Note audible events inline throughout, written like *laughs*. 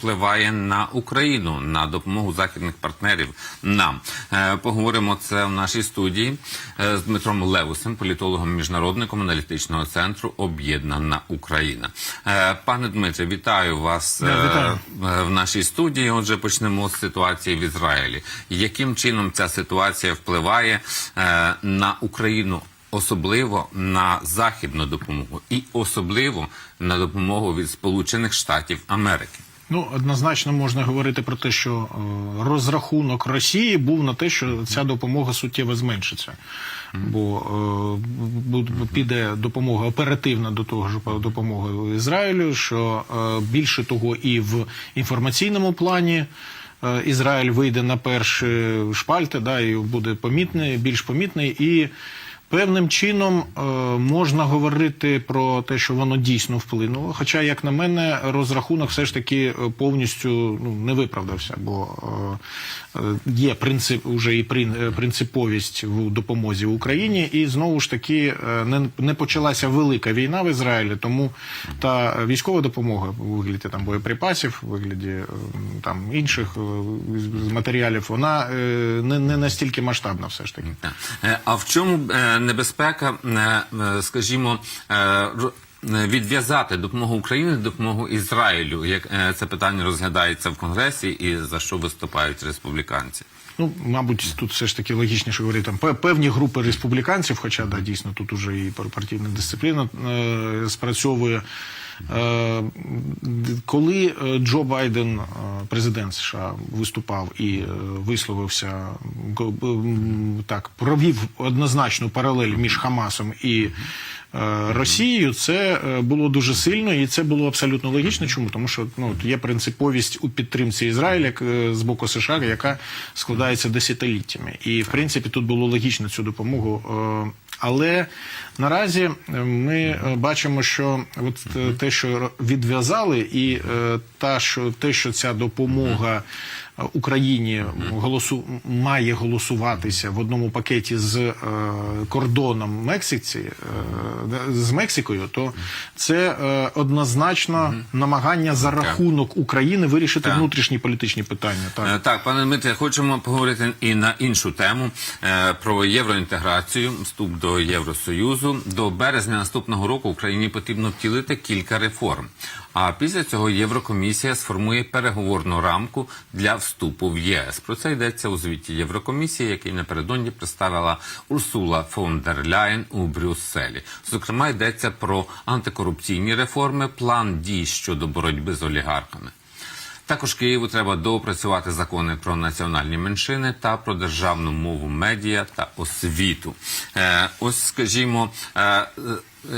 впливає на Україну, на допомогу західних партнерів нам. Е, Поговоримо це в нашій студії е, з Дмитром Левусем, політологом міжнародником аналітичного центру Об'єднана Україна. Е, Пане Дмитре, вітаю вас вітаю. в нашій студії. Отже, почнемо з ситуації в Ізраїлі. Яким чином ця ситуація впливає на Україну? Особливо на західну допомогу і особливо на допомогу від Сполучених Штатів Америки. Ну, однозначно можна говорити про те, що е, розрахунок Росії був на те, що ця допомога суттєво зменшиться. Бо е, піде допомога оперативна до того ж допомоги Ізраїлю, що е, більше того, і в інформаційному плані. е, Ізраїль вийде на перші шпальти, да, і буде помітний, більш помітний, і певним чином е, можна говорити про те, що воно дійсно вплинуло. Хоча, як на мене, розрахунок все ж таки е, повністю ну, не виправдався, бо е, є принцип уже і принциповість в допомозі Україні, і знову ж таки не, почалася велика війна в Ізраїлі, тому та військова допомога у вигляді там боєприпасів, у вигляді там інших матеріалів, вона не, не настільки масштабна, все ж таки. А в чому небезпека, е, е, скажімо, е, відв'язати допомогу Україні допомогу Ізраїлю? Як е, це питання розглядається в Конгресі і за що виступають республіканці? Ну, мабуть, тут все ж таки логічніше говорити там певні групи республіканців, хоча да, дійсно тут уже і пар- партійна дисципліна е, спрацьовує. Е, коли е, Джо Байден, е, президент США, виступав і е, висловився так, провів однозначну паралель між Хамасом і е, Росією, це е, було дуже сильно, і це було абсолютно логічно. Чому? Тому що ну, є принциповість у підтримці Ізраїля е, з боку США, яка складається десятиліттями. І в принципі тут було логічно цю допомогу. е, Але наразі е, ми е, бачимо, що от е, те, що відв'язали, і е, та, що те, що ця допомога е, Україні голосу має голосуватися в одному пакеті з е, кордоном Мексиці е, з Мексикою, то це е, однозначно намагання за рахунок України вирішити Так. внутрішні політичні питання. Так. Е, Так, пане Дмитре, хочемо поговорити і на іншу тему е, про євроінтеграцію, вступ до Євросоюзу. До березня наступного року Україні потрібно втілити кілька реформ. А після цього Єврокомісія сформує переговорну рамку для вступу в ЄС. Про це йдеться у звіті Єврокомісії, який напередодні представила Урсула фон дер Ляєн у Брюсселі. Зокрема, йдеться про антикорупційні реформи, план дій щодо боротьби з олігархами. Також Києву треба доопрацювати закони про національні меншини та про державну мову медіа та освіту. Е, ось, скажімо, е,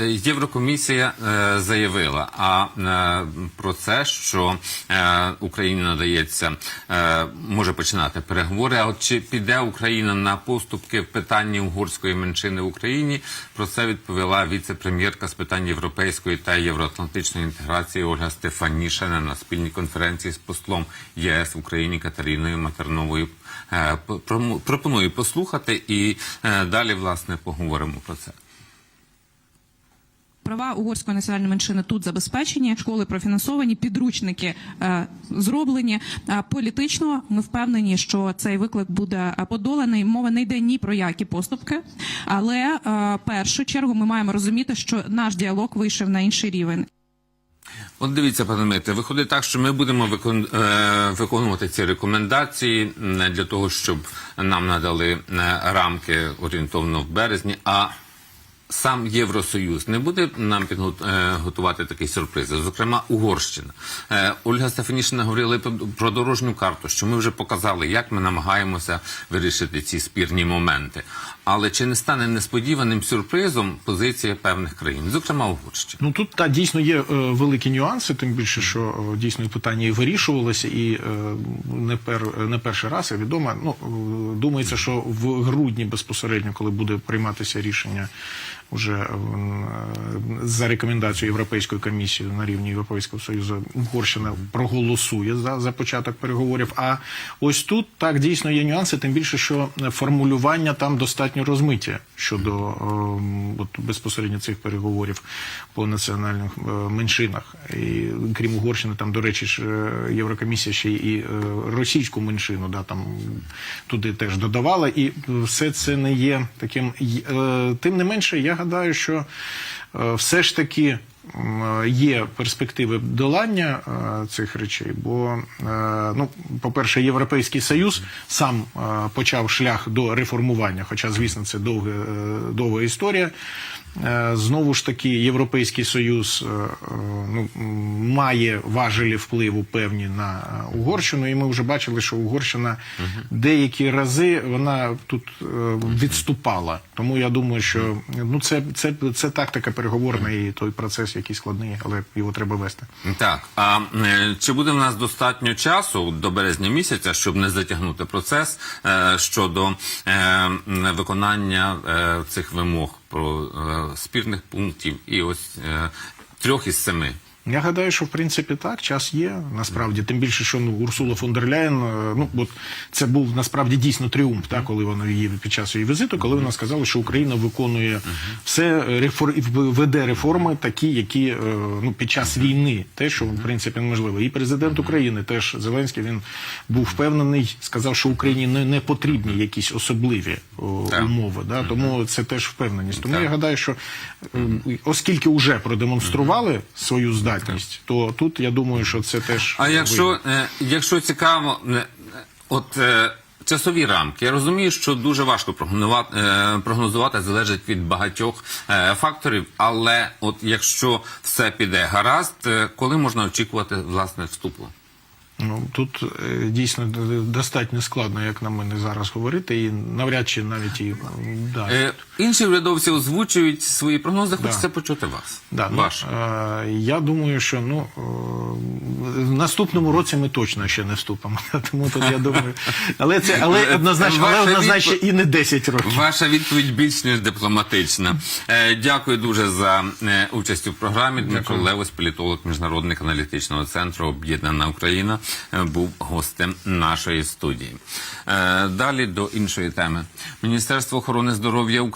Єврокомісія е, заявила а е, про це, що е, Україні надається, е, може починати переговори. А от чи піде Україна на поступки в питанні угорської меншини в Україні? Про це відповіла віце-прем'єрка з питань європейської та євроатлантичної інтеграції Ольга Стефанішина на спільній конференції з послом ЄС в Україні Катериною Матерновою. Е, Пропоную послухати і е, далі власне поговоримо про це. Права угорської національної меншини тут забезпечені, школи профінансовані, підручники е, зроблені. Е, політично ми впевнені, що цей виклик буде е, подоланий. Мова не йде ні про які поступки, але е, першу чергу ми маємо розуміти, що наш діалог вийшов на інший рівень. От дивіться, пане Дмитре, виходить так, що ми будемо викон... е, виконувати ці рекомендації м, для того, щоб нам надали е, рамки орієнтовно в березні. А сам Євросоюз не буде нам підготувати такі сюрпризи, зокрема Угорщина. Е, Ольга Стефанішина говорила про дорожню карту, що ми вже показали, як ми намагаємося вирішити ці спірні моменти. Але чи не стане несподіваним сюрпризом позиція певних країн, зокрема Угорщина? Ну тут та дійсно є е, великі нюанси, тим більше, що е, дійсно питання і вирішувалося, і е, не пер не перший раз і відомо. Ну е, думається, що в грудні безпосередньо, коли буде прийматися рішення уже е, за рекомендацією Європейської комісії на рівні Європейського Союзу Угорщина проголосує за, за початок переговорів. А ось тут так дійсно є нюанси, тим більше, що формулювання там достатньо розмиті щодо е, от, безпосередньо цих переговорів по національних е, меншинах. І крім Угорщини, там, до речі, ж Єврокомісія ще і російську меншину да, там, туди теж додавала. І все це не є таким. Тим не менше, я гадаю, що е, все ж таки. М, Є перспективи долання е, цих речей, бо, е, ну, по-перше, Європейський Союз сам е, почав шлях до реформування, хоча, звісно, це довга, е, довга історія. Е, Знову ж таки, Європейський Союз е, е, ну, має важелі впливу певні на е, Угорщину, і ми вже бачили, що Угорщина деякі рази вона тут е, відступала. Тому я думаю, що ну, це, це, це тактика переговорна і той процес, який складний, але його треба вести. Так, а е, чи буде в нас достатньо часу до березня місяця, щоб не затягнути процес е, щодо е, виконання цих вимог про спірних пунктів і ось трьох із семи? Я гадаю, що в принципі так, час є. Насправді, тим більше, що ну Урсула фон дер Ляєн, е, ну от це був насправді дійсно тріумф, так, коли вона її під час її візиту, коли вона сказала, що Україна виконує все рефор... веде реформи, такі, які е, ну під час війни, те, що в принципі неможливо. І президент України теж Зеленський він був впевнений, сказав, що Україні не, не потрібні якісь особливі о, Так. умови. Да? Тому це теж впевненість. Тому Так. я гадаю, що оскільки вже продемонстрували свою здатність, то тут я думаю, що це теж А якщо, е, якщо цікаво, е, от е, часові рамки, я розумію, що дуже важко прогнозувати, е, прогнозувати залежить від багатьох е, факторів, але от якщо все піде гаразд, е, коли можна очікувати власне вступу? Ну тут е, дійсно достатньо складно, як на мене зараз говорити, і навряд чи навіть і да. Е, інші урядовці озвучують свої прогнози, Да. хочеться почути вас. Да, ну, Ваш. е, я думаю, що ну е, в наступному році ми точно ще не вступимо. *laughs* Тому тут я думаю, але це але однозначно, але однозначно і не 10 років. Ваша відповідь більш ніж дипломатична. Е, дякую дуже за е, участь у програмі. Дмитро Левось, політолог міжнародник аналітичного центру Об'єднана Україна, е, був гостем нашої студії. Е, далі до іншої теми. Міністерство охорони здоров'я України